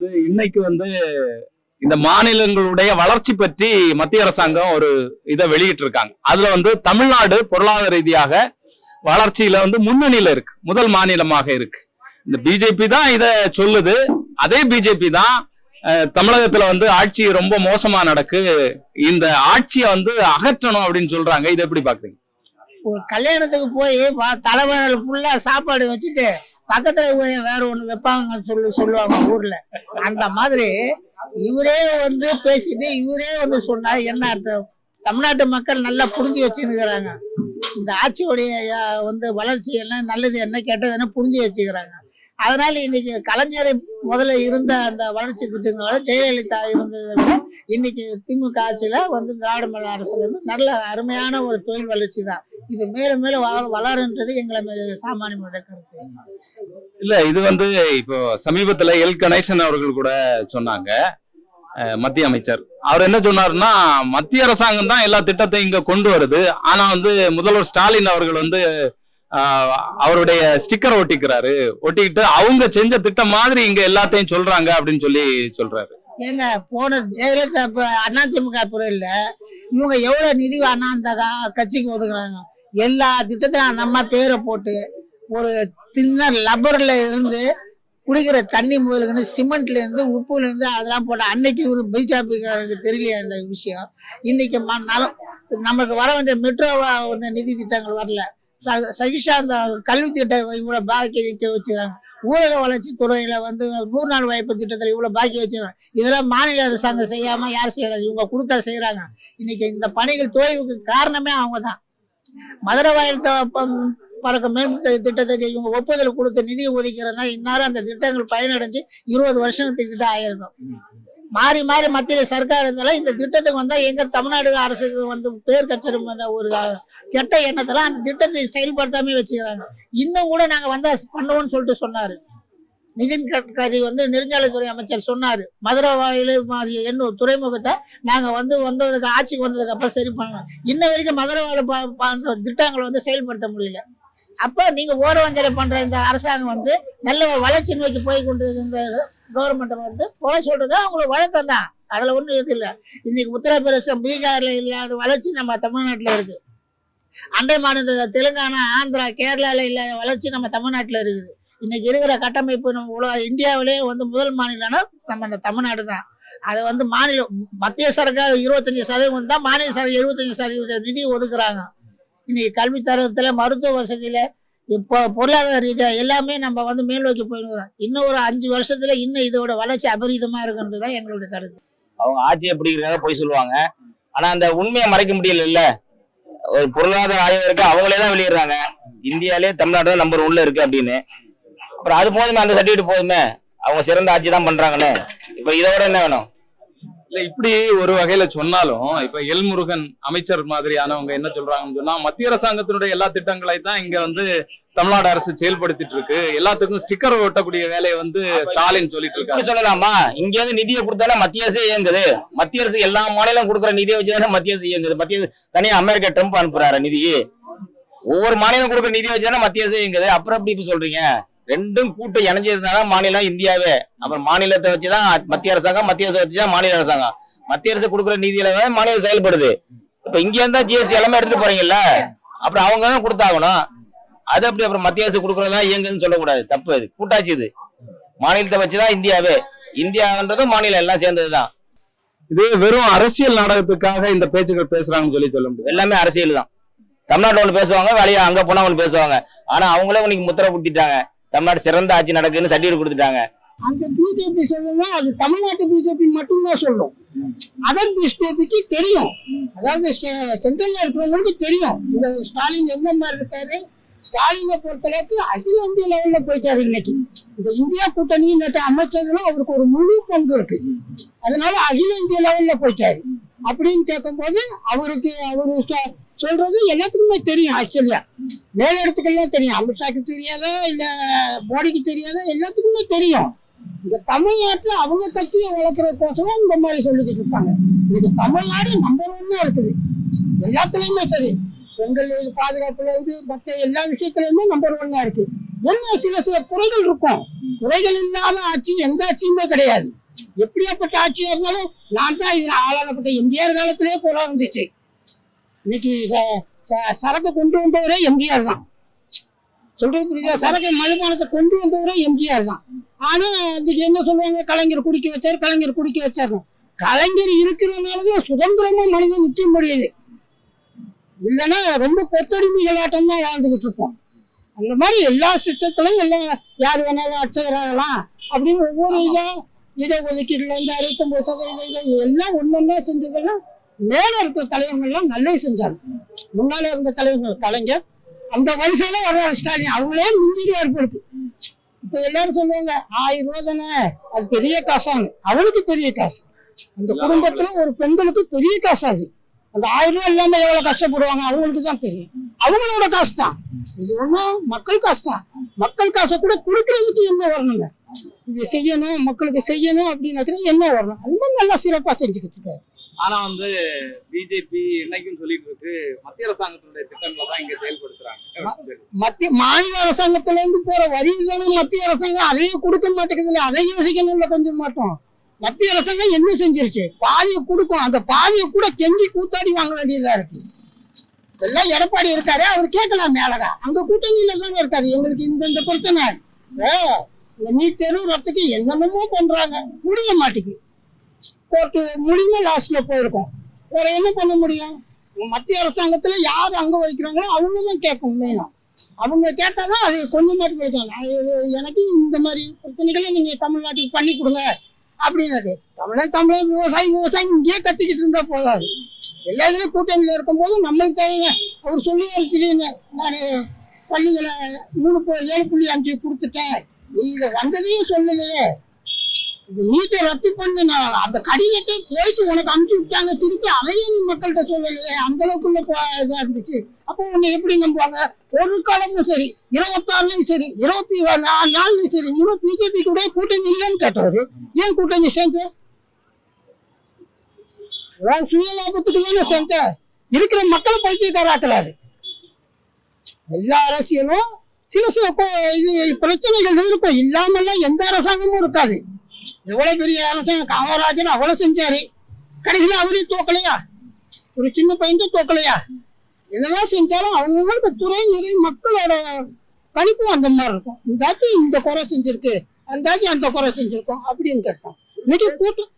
இன்னைக்கு வந்து இந்த மாநிலங்களுடைய வளர்ச்சி பற்றி மத்திய அரசாங்கம் ஒரு இதை வெளியிட்டு இருக்காங்க அதுல வந்து தமிழ்நாடு பொருளாதார ரீதியாக வளர்ச்சியில வந்து முன்னணியில இருக்கு. முதல் மாநிலமாக இருக்கு. இந்த பிஜேபி தான் இத சொல்லுது. அதே பிஜேபி தான் அஹ், தமிழகத்துல வந்து ஆட்சி ரொம்ப மோசமா நடக்கு. இந்த ஆட்சியை வந்து அகற்றணும் அப்படின்னு சொல்றாங்க. இதை எப்படி பாக்குறீங்க? ஒரு கல்யாணத்துக்கு போய் தலைவர்கள் ஃபுல்லா சாப்பாடு வச்சுட்டு பக்கத்துல வேற ஒண்ணு வைப்பாங்க சொல்லி சொல்லுவாங்க ஊர்ல. அந்த மாதிரி இவரே வந்து பேசிட்டு இவரே வந்து சொன்னா என்ன அர்த்தம்? தமிழ்நாட்டு மக்கள் நல்லா புரிஞ்சு வச்சுருக்கிறாங்க இந்த ஆட்சியோடைய வந்து வளர்ச்சி என்ன நல்லது என்ன கெட்டது என்ன புரிஞ்சு வச்சுக்கிறாங்க. அதனால இன்னைக்கு கலைஞரை முதல்ல இருந்த அந்த வளர்ச்சி திட்டங்களோட ஜெயலலிதா இருந்ததை விட இன்னைக்கு திமுக ஆட்சியில வந்து திராவிட மாடல் அரசுல வந்து நல்ல அருமையான ஒரு தொழில் வளர்ச்சி தான். இது மேலும் மேலும் வளருன்றது எங்களை மாரி சாமானியனுடைய கருத்து. இல்ல இது வந்து இப்போ சமீபத்துல எல். கணேசன் அவர்கள் கூட சொன்னாங்க. மத்திய அமைச்சர். அவர் என்ன சொன்னாருன்னா மத்திய அரசாங்கம் தான் எல்லா திட்டத்தையும் இங்க கொண்டு வருது. ஆனா வந்து முதல்வர் ஸ்டாலின் அவர்கள் வந்து அவருடைய ஸ்டிக்கர் ஒட்டிக்கிறாரு. ஒட்டிக்கிட்டு அவங்க செஞ்ச திட்டம் மாதிரி இங்க எல்லாத்தையும் சொல்றாங்க அப்படின்னு சொல்லி சொல்றாரு. ஏங்க போன ஜெயலலிதா அண்ணா அதிமுக பிரிவில் இவங்க எவ்வளவு நிதி அண்ணா அந்த கட்சிக்கு ஒதுக்குறாங்க. எல்லா திட்டத்தையும் நம்ம பேரை போட்டு ஒரு சின்ன லப்பர்ல இருந்து குடிக்கிற தண்ணி முதலுக்குன்னு சிமெண்ட்ல இருந்து உப்புல இருந்து அதெல்லாம் போட்ட அன்னைக்கு ஒரு பிஜேபிக்காரருக்கு தெரியலையா இந்த விஷயம்? இன்னைக்கு ம- நமக்கு வர வேண்டிய மெட்ரோ நிதி திட்டங்கள் வரல. சகிஷா அந்த கல்வி திட்டம் இவ்வளவு பாக்கி நிக்க வச்சுக்கிறாங்க. ஊரக வளர்ச்சி துறையில வந்து நூறு நாள் வாய்ப்பு திட்டத்தில் இவ்வளவு பாக்கி வச்சுக்கிறாங்க. இதெல்லாம் மாநில அரசாங்கம் செய்யாம யார் செய்யறாங்க? இவங்க கொடுத்தா செய்யறாங்க. இன்னைக்கு இந்த பணிகள் தோய்வுக்கு காரணமே அவங்க தான் மதுரை வாயில் பறக்க மேம்பட்ட திட்டத்துக்கு இவங்க ஒப்புதல் கொடுத்து நிதி ஒதுக்கிறதா இந்நேரம் அந்த திட்டங்கள் பயனடைஞ்சு இருபது வருஷத்துக்கிட்ட ஆயிருக்கும். மாறி மாறி மத்தியில் சர்க்கார் இருந்தாலும் இந்த திட்டத்துக்கு வந்தால் எங்கள் தமிழ்நாடு அரசுக்கு வந்து பேர் கச்சரும் ஒரு கெட்ட எண்ணத்தில் அந்த திட்டத்தை செயல்படுத்தாமே வச்சுக்கிறாங்க. இன்னும் கூட நாங்கள் வந்தால் பண்ணுவோம்னு சொல்லிட்டு சொன்னார். நிதின் கட்கரி வந்து நெடுஞ்சாலைத்துறை அமைச்சர் சொன்னார். மதுரை வாயில் மாதிரி என்ன துறைமுகத்தை நாங்கள் வந்து வந்ததுக்கு ஆட்சிக்கு வந்ததுக்கு அப்புறம் சரி பண்ணோம் இன்ன வரைக்கும் மதுரை வாயில் ப- திட்டங்களை வந்து செயல்படுத்த முடியல. அப்போ நீங்கள் ஓர பண்ணுற இந்த அரசாங்கம் வந்து நல்ல வளர்ச்சி நோக்கி போய் கொண்டு இருந்தது கவர்மெண்ட்டை வந்து போய் சொல்கிறது அவங்களுக்கு வழக்கம் தான். அதில் ஒன்றும் இது இல்லை. இன்னைக்கு உத்தரப்பிரதேசம் பீகாரில் இல்லாத வளர்ச்சி நம்ம தமிழ்நாட்டில் இருக்குது அண்டை மாநில தெலுங்கானா ஆந்திரா கேரளாவில் இல்லாத வளர்ச்சி நம்ம தமிழ்நாட்டில் இருக்குது. இன்னைக்கு இருக்கிற கட்டமைப்பு நம்ம உலக இந்தியாவிலேயே வந்து முதல் மாநிலம்னா நம்ம இந்த தமிழ்நாடு தான். அது வந்து மாநிலம் மத்திய சரக்காக இருபத்தஞ்சி சதவீதம் தான் மாநில சரக்கு எழுபத்தஞ்சு சதவீத நிதி ஒதுக்குறாங்க. இன்னைக்கு கல்வி தரத்தில் மருத்துவ வசதியில் இப்போ பொருளாதார ரீதியாக எல்லாமே நம்ம வந்து மேல் நோக்கி போயிடுறோம் இன்னும் ஒரு அஞ்சு வருஷத்துல இன்னும் இதோட வளர்ச்சி அபரீதமா இருக்குன்றது தான் எங்களுடைய கருத்து. அவங்க ஆட்சியை பிடிக்கிறதாக போய் சொல்லுவாங்க. ஆனா அந்த உண்மையை மறைக்க முடியல ஒரு பொருளாதார ஆய்வு இருக்கு அவங்களே தான் வெளியிடுறாங்க. இந்தியாலே தமிழ்நாடு தான் நம்பர் ஒன்ல இருக்கு அப்படின்னு. அப்புறம் அது போதுமே அந்த சர்டிஃபிகேட் போதுமே. அவங்க சிறந்த ஆட்சி தான் பண்றாங்கன்னு. இப்ப இதை விட என்ன வேணும்? இல்ல இப்படி ஒரு வகையில சொன்னாலும் இப்ப எல் முருகன் அமைச்சர் மாதிரியானவங்க என்ன சொல்றாங்கன்னு சொன்னா மத்திய அரசாங்கத்தினுடைய எல்லா திட்டங்களை தான் இங்க வந்து தமிழ்நாடு அரசு செயல்படுத்திட்டு இருக்கு. எல்லாத்துக்கும் ஸ்டிக்கர் ஒட்டக்கூடிய வேலையை வந்து ஸ்டாலின் சொல்லிட்டு இருக்காரு. சொல்லலாமா? இங்க இருந்து நிதியை கொடுத்தாலே மத்திய அரசு இயங்குது. மத்திய அரசு எல்லா மாநிலம் கொடுக்குற நிதியை வச்சுதானே மத்திய அரசு இயங்குது. மத்திய தனியா அமெரிக்கா ட்ரம்ப் அனுப்புறாரு நிதி ஒவ்வொரு மாநிலம் கொடுக்குற நிதியை வச்சுதானே மத்திய அரசு இயங்குது. அப்புறம் எப்படி இப்ப சொல்றீங்க? ரெண்டும் கூட்டு இணைஞ்சதுனால மாநிலம் இந்தியாவே. அப்புறம் மாநிலத்தை வச்சுதான் மத்திய அரசாங்கம் மத்திய அரசு வச்சுதான் மாநில அரசாங்கம். மத்திய அரசு கொடுக்குற நிதியில தான் மாநிலம் செயல்படுது. இப்ப இங்க இருந்தா ஜிஎஸ்டி எல்லாமே எடுத்துட்டு போறீங்கல்ல? அப்புறம் அவங்க தான் கொடுத்தாகணும். அது அப்படி அப்புறம் மத்திய அரசு கொடுக்குறதா இயங்குதுன்னு சொல்லக்கூடாது. தப்பு அது. கூட்டாட்சி இது. மாநிலத்தை வச்சுதான் இந்தியாவே. இந்தியான்றதும் மாநிலம் எல்லாம் சேர்ந்ததுதான். இது வெறும் அரசியல் நாடகத்துக்காக இந்த பேச்சுக்கள் பேசுறாங்கன்னு சொல்லி சொல்ல முடியாது எல்லாமே அரசியல் தான். தமிழ்நாட்டுல ஒண்ணு பேசுவாங்க வெளியே அங்க போனா ஒண்ணு பேசுவாங்க. ஆனா அவங்களே இன்னைக்கு முத்திரை குத்திட்டாங்க. தமிழ்நாடு சிறந்த ஆட்சி நடக்குன்னு சர்டிஃபிகேட் கொடுத்துட்டாங்க. அந்த பிஜேபி சொல்லணும் அது தமிழ்நாட்டு பிஜேபி மட்டும்தான் சொல்லும். அதர் பிஜேபிக்கு தெரியும். அதாவது சென்ட்ரல்ல இருக்கிறவங்களுக்கு தெரியும். இந்த ஸ்டாலின் எந்த மாதிரி இருக்காரு? ஸ்டாலினை பொறுத்தளவுக்கு அகில இந்திய லெவல்ல போயிட்டாரு இன்னைக்கு. இந்த இந்தியா கூட்டணி நேற்று அமைச்சதுல அவருக்கு ஒரு முழு பங்கு இருக்கு. அதனால அகில இந்திய லெவல்ல போயிட்டாரு. அப்படின்னு கேட்கும்போது அவருக்கு அவரு சொல்றது எல்லாத்துக்குமே தெரியும் ஆக்சுவலியா மேல இடத்துக்கெல்லாம் தெரியும். அமித்ஷாக்கு தெரியாதா? இல்ல மோடிக்கு தெரியாதா? எல்லாத்துக்குமே தெரியும். இந்த தமிழ்நாட்டில் அவங்க கட்சியை வளர்க்கறதுக்கோசரம் இந்த மாதிரி சொல்லிக்கிட்டு இருப்பாங்க இன்னைக்கு தமிழ்நாடு நம்பர் ஒன்னா இருக்குது. எல்லாத்துலயுமே சரி. பெண்கள் பாதுகாப்புல இருந்து மற்ற எல்லா விஷயத்துலயுமே நம்பர் ஒன்னா இருக்கு. என்ன சில சில குறைகள் இருக்கும். குறைகள் இல்லாத ஆட்சி எந்த ஆட்சியுமே கிடையாது. எப்படியாப்பட்ட ஆட்சியா இருந்தாலும் நான் தான் இதில் ஆளானப்பட்ட எம்ஜிஆர் காலத்திலேயே குறை வந்துச்சு இன்னைக்கு ச- சரக்கு கொண்டு வந்தவரே எம்ஜிஆர் தான். சொல்றது புரியுதா? சரக்கு மதுபானத்தை கொண்டு வந்தவரே எம்ஜிஆர் தான். ஆனா அதுக்கு என்ன சொல்லுவாங்க? கலைஞர் குடிக்க வச்சாரு கலைஞர் குடிக்க வச்சாரு. கலைஞர் இருக்கிறதுனாலதான் சுதந்திரமா மனிதன் நிற்க முடியுது இல்லைன்னா ரொம்ப கொத்தடிமைகளாட்டம் தான் வாழ்ந்துகிட்டு இருப்போம். அந்த மாதிரி எல்லா சிஸ்டத்துலையும் எல்லாம் யார் வேணாலும் அர்ச்சகராகலாம் அப்படின்னு ஒவ்வொரு இதா இடஒதுக்கீடுல இருந்து அறுபத்தொன்பது சதவீதம் எல்லாம் ஒன்னொன்னா செஞ்சதெல்லாம் மேல இருக்கிற தலைவர்கள்லாம் நல்லது செஞ்சாங்க. முன்னால இருந்த தலைவர்கள் கலைஞர் அந்த வரிசையில வர்றாரு ஸ்டாலின். அவங்களே முந்திரியார் இருக்கு. இப்ப எல்லாரும் சொல்லுவாங்க ஆயிரம் ரூபா தானே? அது பெரிய காசான்னு. அவளுக்கு பெரிய காசு. அந்த குடும்பத்துல ஒரு பெண்களுக்கு பெரிய காசு அது. அந்த ஆயிரம் ரூபாய் இல்லாம எவ்வளவு கஷ்டப்படுவாங்க? அவங்களுக்கு தான் தெரியும். அவங்களோட காசு தான். இது ஒண்ணும் மக்கள் காசு தான். மக்கள் காசை கூட கொடுக்கறதுக்கு என்ன வரணுங்க? இது செய்யணும் மக்களுக்கு செய்யணும் அப்படின்னு என்ன வரணும்? அது மாதிரி நல்லா சிறப்பா செஞ்சுக்கிட்டு இருக்காரு. ஆனா வந்து பிஜேபி என்னைக்கும் சொல்லிட்டு இருக்கு மத்திய அரசாங்கத்தினுடைய திட்டங்களை தான் இங்க செயல்படுத்துறாங்க. மத்திய மாநில அரசாங்கத்துல இருந்து போற வரி தானே மத்திய அரசாங்கம் அதையே கொடுக்க மாட்டேங்குதுல்ல அதை யோசிக்கணும்ல கொஞ்சம் மாட்டோம். மத்திய அரசாங்கம் என்ன செஞ்சிருச்சு? பாதியை கொடுக்கும். அந்த பாதியை கூட கெஞ்சி கூத்தாடி வாங்க வேண்டியதா இருக்கு. எல்லாம் எடப்பாடி இருக்காரு அவர் கேட்கலாம் மேலகா அங்க கூட்டணியில தானே இருக்காரு. எங்களுக்கு இந்த இந்த பிரச்சனை. நீட் தேர்வு ரத்துக்கு என்னென்னமோ பண்றாங்க. முடிய மாட்டேங்குது. கோர்ட்டு முடிஞ்ச லாஸ்ட்ல போயிருக்கோம். வேற என்ன பண்ண முடியும்? மத்திய அரசாங்கத்தில் யார் அங்கே வைக்கிறாங்களோ அவங்க தான் கேட்கும் மெயினாக அவங்க கேட்டால் தான் அது கொஞ்சமாட்டு கிடைக்கும் எனக்கு இந்த மாதிரி பிரச்சனைகளை நீங்கள் தமிழ்நாட்டுக்கு பண்ணி கொடுங்க அப்படின்னு தமிழன் தமிழன் விவசாயி விவசாயி இங்கேயே கத்திக்கிட்டு இருந்தால் போதாது. எல்லா இதுலேயும் கூட்டணியில் இருக்கும்போது நம்மளுக்கு தேவைங்க. அவர் சொல்லுவார் திடீர்னு நான் பள்ளிகளை மூணு ஏழு புள்ளி அஞ்சு கொடுத்துட்டேன். நீ இதை வந்ததையும் சொல்லலையே. நீட்டை ரத்து பண்ணு அந்த கடிதத்தை போயிட்டு உனக்கு அனுப்பிச்சு விட்டாங்க. திருப்பி அதையே நீ மக்கள்கிட்ட சொல்லலையே? அந்த அளவுக்குள்ள இதாக இதா இருந்துச்சு. அப்போ உன்னை எப்படி நம்புவாங்க? ஒரு காலமும் சரி இருபத்தாறுலயும் சரி இருபத்தி நாலு நாலுலயும் சரி இன்னும் பிஜேபி கூட கூட்டணி இல்லைன்னு கேட்டவரு ஏன் கூட்டணி சேர்ந்து? உன் சுய லாபத்துக்கு தானே சேர்ந்த. இருக்கிற மக்களை பைத்தியக்காராக்குறாரு எல்லா அரசியலும் சில சில இது பிரச்சனைகள் இருக்கும். இல்லாமல்லாம் எந்த அரசாங்கமும் இருக்காது. எவ்வளவு பெரிய அரசாங்கம் காமராஜர் அவ்வளவு செஞ்சாரு. கடைசியில அவரே தோக்கலையா? ஒரு சின்ன பையன் தோக்கலையா? என்னதான் செஞ்சாலும் அவங்களுக்கு துறை நிறை மக்களோட கணிப்பும் அந்த மாதிரி இருக்கும். இந்தாச்சும் இந்த குறை செஞ்சிருக்கு அந்தாச்சும் அந்த குறை செஞ்சிருக்கோம் அப்படின்னு கேட்டான். இன்னைக்கு கூட்டம்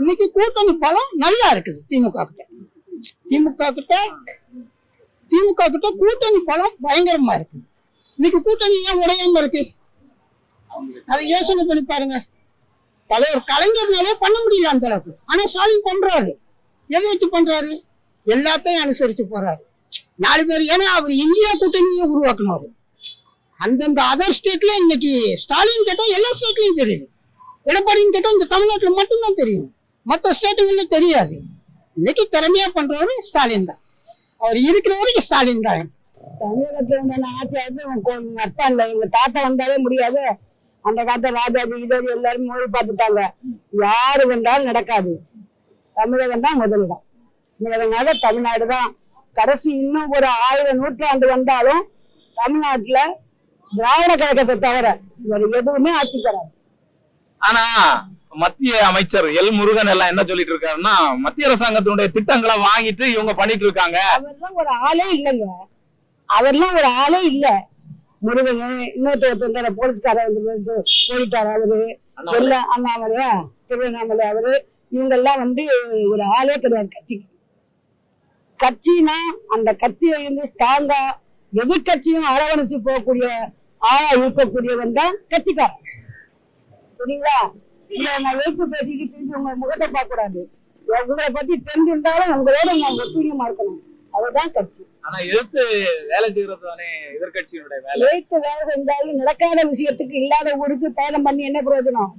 இன்னைக்கு கூட்டணி பலம் நல்லா இருக்குது திமுக கிட்ட. திமுக கிட்ட திமுக கிட்ட கூட்டணி பலம் பயங்கரமா இருக்கு இன்னைக்கு கூட்டணி ஏன் உடையாம இருக்கு? அதை யோசனை பண்ணி பாருங்க. தலைவர் கலைஞர்னாலே பண்ண முடியல அந்த அளவுக்கு. ஆனா ஸ்டாலின் பண்றாரு. எதை வச்சு பண்றாரு? எல்லாத்தையும் அனுசரிச்சு போறாரு. நாலு பேர் ஏன்னா அவர் இந்தியா கூட்டணியை உருவாக்கினாரு அந்தந்த அதர் ஸ்டேட்ல இன்னைக்கு ஸ்டாலின் கேட்டா எல்லா ஸ்டேட்லயும் தெரியுது. எடப்பாடின்னு கேட்டா இந்த தமிழ்நாட்டுல மட்டும்தான் தெரியும். மற்ற ஸ்டேட்டுகள்ல தெரியாது. இன்னைக்கு திறமையா பண்றவரு ஸ்டாலின் தான். அவர் இருக்கிற வரைக்கும் ஸ்டாலின் தான். தமிழகத்துல ஆட்சி ஆச்சு நட்பா இல்லை எங்க தாத்தா வந்தாலே முடியாது. அந்த காலத்துல ராஜாஜி கிஜாஜி எல்லாரும் மோதி பார்த்துட்டாங்க. யாரு வந்தாலும் நடக்காது. தமிழகம் தான் முதலிடம் தமிழகம்னால தமிழ்நாடு தான். கடைசி இன்னும் ஒரு ஆயிரம் நூற்றாண்டு வந்தாலும் தமிழ்நாட்டுல திராவிட கழகத்தை தவிர வேற எதுவுமே ஆட்சி தராது ஆனா மத்திய அமைச்சர் எல் முருகன் எல்லாம் என்ன சொல்லிட்டு இருக்காருன்னா மத்திய அரசாங்கத்தினுடைய திட்டங்களை வாங்கிட்டு இவங்க பண்ணிட்டு இருக்காங்க. அவர்லாம் ஒரு ஆளே இல்லைங்க. அவர்லாம் ஒரு ஆளே இல்ல. முருகன் இன்னொருத்தர் போலீஸ்காரர் வந்து வந்து போயிட்டாரு. அவரு எல்லாம் அண்ணாமலையா? திருவண்ணாமலை அவரு. இவங்க எல்லாம் வந்து ஒரு ஆளே கிடையாது கட்சிக்கு. கட்சினா அந்த கட்சியை வந்து ஸ்ட்ராங்கா எதிர்கட்சியும் அரவணைச்சு போகக்கூடிய ஆளா இருக்கக்கூடியவன் தான் கட்சிக்காரன். சரிங்களா இல்ல நான் எழுத்து பேசிட்டு திரும்பி உங்க முகத்தை பார்க்க கூடாது உங்களை பத்தி தெரிஞ்சிருந்தாலும் உங்களோட நான் ஒத்துழைமா இருக்கணும்? அதுதான் கட்சி. ஆனா எதிர்த்து வேலை செய்யறது தானே எதிர்கட்சியினுடைய வேலை. எழுத்து வேலை செஞ்சாலும் நடக்காத விஷயத்துக்கு இல்லாத ஊருக்கு பயணம் பண்ணி என்ன பிரயோஜனம்?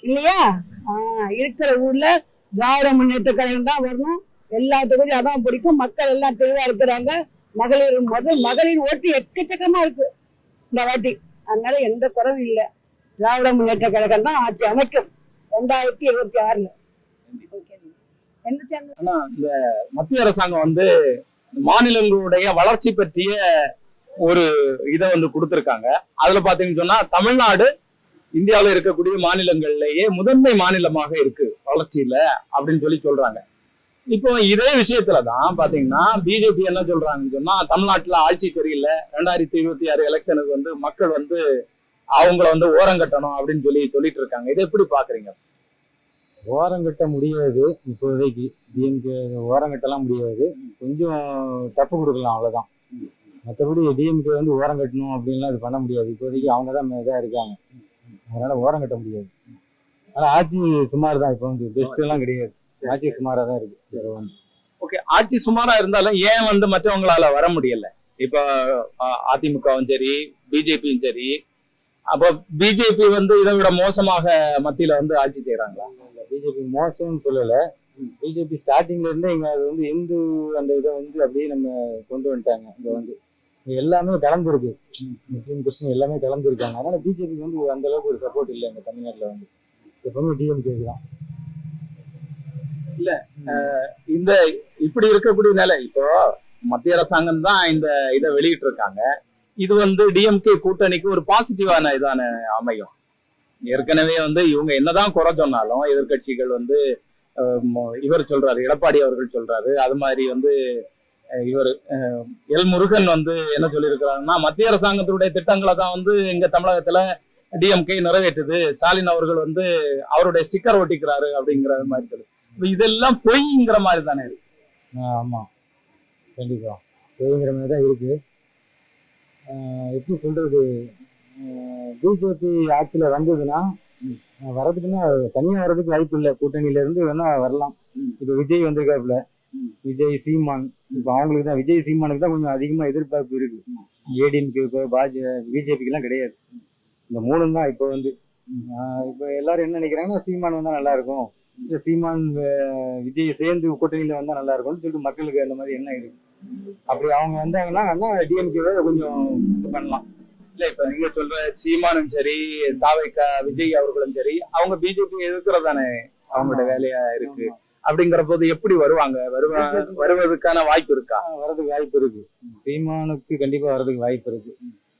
இல்லையா? ஆஹ் இருக்கிற ஊர்ல திராவிட முன்னேற்ற கழகம் தான் வரணும். எல்லா தொகுதியும் அதான் பிடிக்கும். மக்கள் எல்லாம் தெளிவா இருக்கிறாங்க. மகளிர் முதல் மகளிர் ஓட்டு எக்கச்சக்கமா இருக்கு. இந்த வாட்டி. அதனால எந்த குறவும் இல்லை. திராவிட முன்னேற்ற கழகம் தான் ஆட்சி அமைக்கும். ரெண்டாயிரத்தி இருபத்தி ஆறுல. எந்த மத்திய அரசாங்கம் வந்து மாநிலங்களுடைய வளர்ச்சி பற்றிய ஒரு இதை வந்து கொடுத்துருக்காங்க. அதுல பாத்தீங்கன்னு சொன்னா தமிழ்நாடு இந்தியாவில் இருக்கக்கூடிய மாநிலங்கள்லயே முதன்மை மாநிலமாக இருக்கு வளர்ச்சியில அப்படின்னு சொல்லி சொல்றாங்க. இப்போ இதே விஷயத்துலதான் பாத்தீங்கன்னா பிஜேபி என்ன சொல்றாங்கன்னு சொன்னா தமிழ்நாட்டுல ஆட்சி சரியில்லை. ரெண்டாயிரத்தி இருபத்தி ஆறு எலெக்ஷனுக்கு வந்து மக்கள் வந்து அவங்கள வந்து ஓரங்கட்டணும் அப்படின்னு சொல்லி சொல்லிட்டு இருக்காங்க. இதை எப்படி பாக்குறீங்க? ஓரம் கட்ட முடியாது. இப்போதைக்கு டிஎம்கே ஓரம் கட்டலாம் முடியாது. கொஞ்சம் தப்பு கொடுக்கலாம் அவ்வளோதான் மற்றபடி டிஎம்கே வந்து ஓரம் கட்டணும் அப்படின்லாம் இது பண்ண முடியாது. இப்போதைக்கு அவங்க தான் இதாக இருக்காங்க. அதனால ஓரம் கட்ட முடியாது. ஆனால் ஆட்சி சுமார் தான் இப்போ வந்து. பெஸ்ட் கிடையாது. ஆட்சி சுமாராக தான் இருக்கு ஓகே ஆட்சி சுமாரா இருந்தாலும் ஏன் வந்து மற்றவங்களால வர முடியல? இப்போ அதிமுகவும் சரி பிஜேபியும் சரி அப்போ பிஜேபி வந்து இதை விட மோசமாக மத்தியில வந்து ஆட்சி செய்யறாங்களா பிஜேபி மோசம்னு சொல்லலை. பிஜேபி ஸ்டார்டிங்ல இருந்தே இங்க அது வந்து இந்து அந்த இதை வந்து அப்படியே நம்ம கொண்டு வந்துட்டாங்க. இங்க வந்து எல்லாமே கலந்துருக்கு. முஸ்லீம் கிறிஸ்டின் எல்லாமே கலந்துருக்காங்க. அதனால பிஜேபிக்கு வந்து அந்த அளவுக்கு ஒரு சப்போர்ட் இல்லை எங்க தமிழ்நாட்டுல வந்து. எப்பவுமே டிஎம்கேக்கு தான். இந்த இப்படி இருக்கக்கூடிய நிலை. இப்போ மத்திய அரசாங்கம் தான் இந்த இதை வெளியிட்டு இருக்காங்க இது வந்து டிஎம்கே கூட்டணிக்கு ஒரு பாசிட்டிவான இதான அமையும். ஏற்கனவே வந்து இவங்க என்னதான் குறை சொன்னாலும் எதிர்க்கட்சிகள் வந்து இவர் சொல்றாரு எடப்பாடி அவர்கள் சொல்றாரு. அது மாதிரி வந்து இவர் எல் முருகன் வந்து என்ன சொல்லியிருக்கிறாருன்னா மத்திய அரசாங்கத்தினுடைய திட்டங்களை தான் வந்து எங்க தமிழகத்துல டிஎம்கே நிறைவேற்றுது. ஸ்டாலின் அவர்கள் வந்து அவருடைய ஸ்டிக்கர் ஒட்டிக்கிறாரு அப்படிங்கிற மாதிரி சொல்லு. இதெல்லாம் பொய்ங்கிற மாதிரி தானே இருக்கு. ஆஹ் ஆமா. கண்டிப்பா. பொய்ங்கிற மாதிரி தான் இருக்கு. எப்படி சொல்றது? பிஜேபி ஆட்சியில் வந்ததுன்னா வர்றதுக்குன்னா தனியாக வர்றதுக்கு வாய்ப்பு இல்லை. கூட்டணியில இருந்து வேணா வரலாம். இப்போ விஜய் வந்திருக்காப்புல. விஜய் சீமான். இப்போ அவங்களுக்கு தான் விஜய் சீமானுக்கு தான் கொஞ்சம் அதிகமாக எதிர்பார்ப்பு இருக்கு. ஏடிஎம்கே இப்போ பாஜ பிஜேபிக்கு கிடையாது. இந்த மூணும் தான் இப்போ வந்து. இப்போ எல்லாரும் என்ன நினைக்கிறாங்கன்னா சீமான் வந்தால் நல்லா இருக்கும். இந்த சீமான் விஜய் சேர்ந்து கூட்டணியில் வந்தால் நல்லா இருக்கும்னு சொல்லிட்டு மக்களுக்கு அந்த மாதிரி என்ன இருக்கு. அப்படி அவங்க வந்தாங்கன்னா வேணா டிஎம்கேவை கொஞ்சம் இது பண்ணலாம். இல்ல இப்ப நீங்க சொல்ற சீமானும் சரி தாவைக்கா விஜய் அவர்களும் சரி அவங்க பிஜேபி எதிர்க்கிறதானே அவங்களோட வேலையா இருக்கு. அப்படிங்கிற போது எப்படி வருவாங்க? வருவா வருவதற்கான வாய்ப்பு இருக்கா? வர்றதுக்கு வாய்ப்பு இருக்கு. சீமானுக்கு கண்டிப்பா வர்றதுக்கு வாய்ப்பு இருக்கு.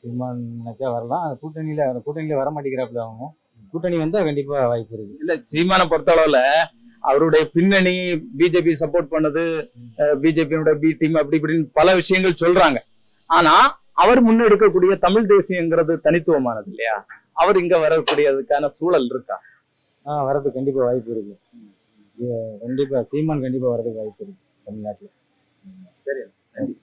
சீமான் நினைச்சா வரலாம். கூட்டணியில கூட்டணியில வர மாட்டேங்கிறாப்புல அவங்க. கூட்டணி வந்தா கண்டிப்பா வாய்ப்பு இருக்கு. இல்ல சீமானை பொறுத்தளவுல அவருடைய பின்னணி பிஜேபி சப்போர்ட் பண்ணது பிஜேபியோட பி டீம் அப்படி இப்படின்னு பல விஷயங்கள் சொல்றாங்க. ஆனா அவர் முன்னெடுக்கக்கூடிய தமிழ் தேசியங்கிறது தனித்துவமானது இல்லையா? அவர் இங்க வரக்கூடியதுக்கான சூழல் இருக்கா? ஆஹ் வர்றதுக்கு கண்டிப்பா வாய்ப்பு இருக்கு. கண்டிப்பா சீமான் கண்டிப்பா வர்றதுக்கு வாய்ப்பு இருக்கு தமிழ்நாட்டுல. சரி நன்றி.